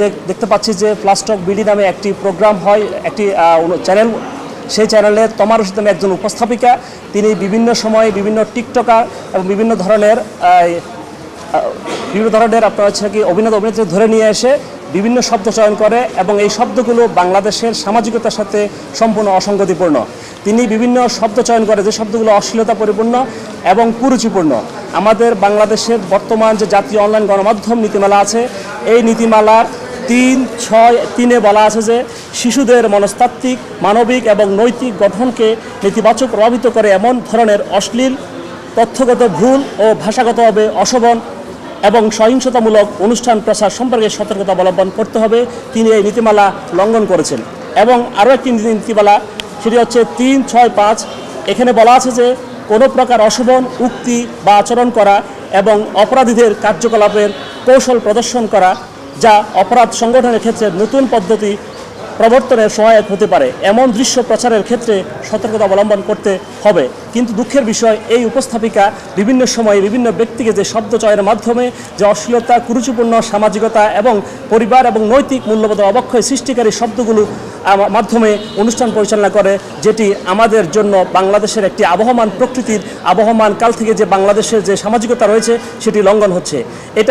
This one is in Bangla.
দেখ- দেখতে পাচ্ছি যে প্লাস্টক বিডি নামে একটি প্রোগ্রাম হয়, একটি চ্যানেল সেই চ্যানেলে তমার রশিদ নামে একজন উপস্থাপিকা। তিনি বিভিন্ন সময়ে বিভিন্ন টিকটকার এবং বিভিন্ন ধরনের বিভিন্ন ধরনের আপনার হচ্ছে কি অভিনেতা, অভিনেত্রী ধরে নিয়ে এসে বিভিন্ন শব্দ চয়ন করে এবং এই শব্দগুলো বাংলাদেশের সামাজিকতার সাথে সম্পূর্ণ অসঙ্গতিপূর্ণ। তিনি বিভিন্ন শব্দ চয়ন করে, যে শব্দগুলো অশ্লীলতা পরিপূর্ণ এবং কুরুচিপূর্ণ। আমাদের বাংলাদেশের বর্তমান যে জাতীয় অনলাইন গণমাধ্যম নীতিমালা আছে, এই নীতিমালার তিন, ছয়, তিনে বলা আছে যে শিশুদের মনস্তাত্ত্বিক, মানবিক এবং নৈতিক গঠনকে নেতিবাচক প্রভাবিত করে এমন ধরনের অশ্লীল, তথ্যগত ভুল ও ভাষাগতভাবে অশোভন এবং সহিংসতামূলক অনুষ্ঠান প্রচার সম্পর্কে সতর্কতা অবলম্বন করতে হবে। তিনি এই নীতিমালা লঙ্ঘন করেছেন। এবং আরও একটি নীতিমালা, সেটি হচ্ছে তিন, ছয়, পাঁচ। এখানে বলা আছে যে কোনো প্রকার অশোভন, উক্তি বা আচরণ করা এবং অপরাধীদের কার্যকলাপের কৌশল প্রদর্শন করা যা অপরাধ সংগঠনের ক্ষেত্রে নতুন পদ্ধতি প্রবর্তনের সহায়ক হতে পারে। এমন দৃশ্য প্রচারের ক্ষেত্রে সতর্কতা অবলম্বন করতে হবে। কিন্তু দুঃখের বিষয়, এই উপস্থাপিকা বিভিন্ন সময়ে বিভিন্ন ব্যক্তিকে যে শব্দ চয়ের মাধ্যমে যে অশ্লীলতা, কুরুচিপূর্ণ সামাজিকতা এবং পরিবার এবং নৈতিক মূল্যবোধের অবক্ষয় সৃষ্টিকারী শব্দগুলো মাধ্যমে অনুষ্ঠান পরিচালনা করে, যেটি আমাদের জন্য বাংলাদেশের একটি আবহমান প্রকৃতির আবহমান কাল থেকে যে বাংলাদেশের যে সামাজিকতা রয়েছে, সেটি লঙ্ঘন হচ্ছে। এটা